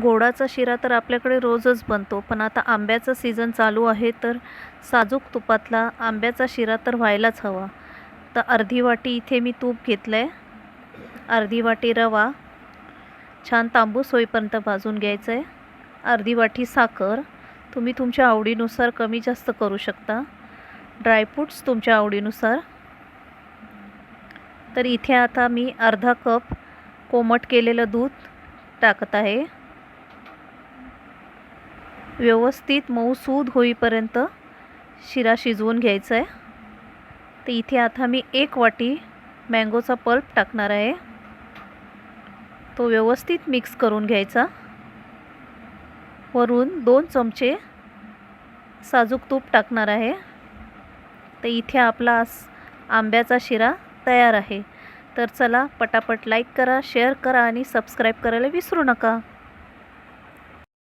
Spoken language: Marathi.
गोडाचा शिरा तर आपल्याकडे रोजच बनतो पण आता आंब्याचा सीझन चालू आहे तर साजूक तुपातला आंब्याचा शिरा तर व्हायलाच हवा. तर अर्धी वाटी इथे मी तूप घेतलं आहे अर्धी वाटी रवा. छान तांबूस होईपर्यंत भाजून घ्यायचं आहे अर्धी वाटी साखर. तुम्ही तुमच्या आवडीनुसार कमी जास्त करू शकता. ड्रायफ्रूट्स तुमच्या आवडीनुसार. तर इथे आता मी अर्धा कप कोमट केलेलं दूध टाकत आहे. व्यवस्थित मऊसूद होईपर्यंत शिरा शिजवून घ्यायचा आहे तर इथे आता मी एक वाटी मँगोचा पल्प टाकणार आहे. तो व्यवस्थित मिक्स करून घ्यायचा. वरून दोन चमचे साजूक तूप टाकणार आहे. तर इथे आपला आंब्याचा शिरा तयार आहे. तर चला पटापट लाईक करा शेअर करा आणि सबस्क्राईब करायला विसरू नका.